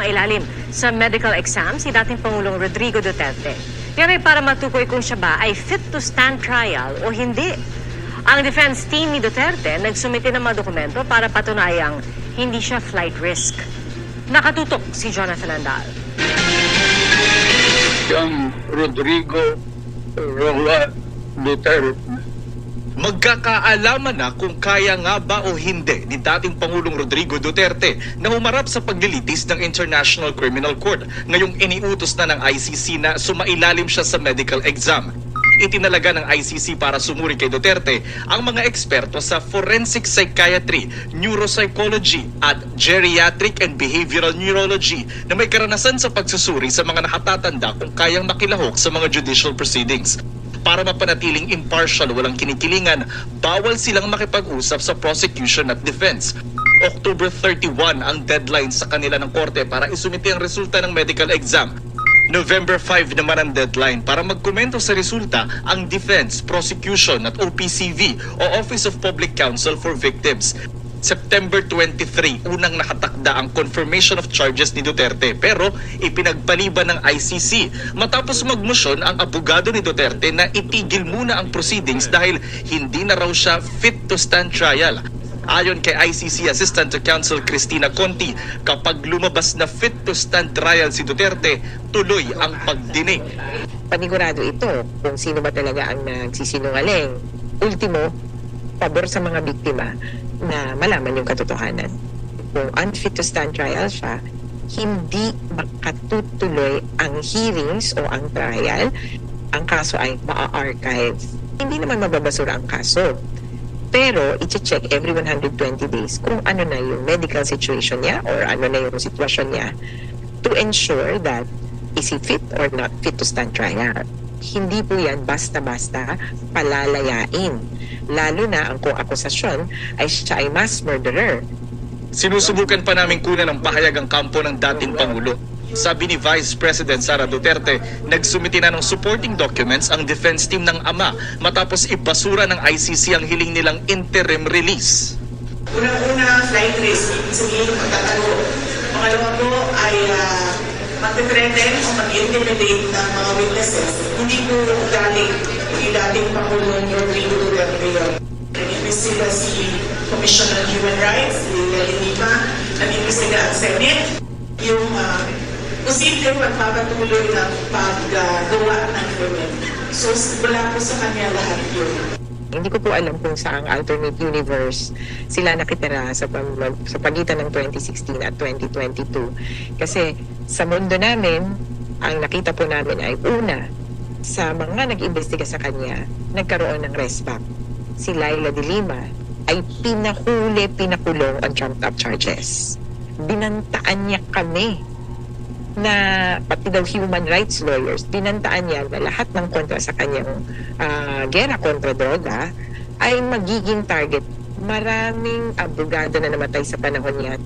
mailalim sa medical exam si dating Pangulong Rodrigo Duterte. Yan ay para matukoy kung siya ba ay fit to stand trial o hindi. Ang defense team ni Duterte nagsumite ng mga dokumento para patunayang hindi siya flight risk. Nakatutok si Jonathan Andal. siyang Rodrigo Roa Duterte. Magkakaalaman na kung kaya nga ba o hindi ni dating Pangulong Rodrigo Duterte na humarap sa paglilitis ng International Criminal Court ngayong iniutos na ng ICC na sumailalim siya sa medical exam. Itinalaga ng ICC para sumuri kay Duterte ang mga eksperto sa forensic psychiatry, neuropsychology at geriatric and behavioral neurology na may karanasan sa pagsusuri sa mga nakatatanda kung kayang makilahok sa mga judicial proceedings para mapanatiling impartial walang kinikilingan, bawal silang makipag-usap sa prosecution at defense. October 31 ang deadline sa kanila ng korte para isumite ang resulta ng medical exam. November 5 naman ang deadline para magkomento sa resulta ang defense, prosecution at OPCV o Office of Public Counsel for Victims. September 23, unang nakatakda ang confirmation of charges ni Duterte pero ipinagpaliban ng ICC matapos magmosyon ang abogado ni Duterte na itigil muna ang proceedings dahil hindi na raw siya fit to stand trial. Ayon kay ICC Assistant to Counsel Cristina Conti, kapag lumabas na fit to stand trial si Duterte, tuloy ang pagdinig. panigurado ito kung sino ba talaga ang nagsisinungaling. Ultimo, pabor sa mga biktima na malaman yung katotohanan. Kung unfit to stand trial siya, hindi makatutuloy ang hearings o ang trial, ang kaso ay maa-archive. Hindi naman mababasura ang kaso. Pero, i-check every 120 days kung ano na yung medical situation niya or ano na yung sitwasyon niya to ensure that is he fit or not fit to stand trial. Hindi po yan basta-basta palalayain. Lalo na ang kung akusasyon ay siya ay mass murderer. Sinusubukan pa namin kunan ng pahayag ang kampo ng dating Pangulo. Sabi ni Vice President Sara Duterte, nagsumiti na ng supporting documents ang defense team ng ama matapos ibasura ng ICC ang hiling nilang interim release. Unang-una, flight risk, ibig sabihin magtatalo. Pangalawa po ay uh, mag-threaten o mag-intimidate ng mga witnesses. Hindi po galing kay dating Pangulong Rodrigo Duterte yun. Nag-imbestiga si Commission on Human Rights, Lilia Lima, nag-imbestiga ang Senate, yung uh, posibleng magpapatuloy ng paggawa ng krimen. So, wala po sa kanya lahat yun. Hindi ko po alam kung saang alternate universe sila nakitira sa, sa pagitan ng 2016 at 2022. Kasi sa mundo namin, ang nakita po namin ay una, sa mga nag-imbestiga sa kanya, nagkaroon ng resback. Si Laila de Lima ay pinahuli, pinakulong on trumped up charges. Binantaan niya kami na pati daw human rights lawyers, binantaan niya na lahat ng kontra sa kanyang ah, gera kontra droga ay magiging target. Maraming abogado na namatay sa panahon niya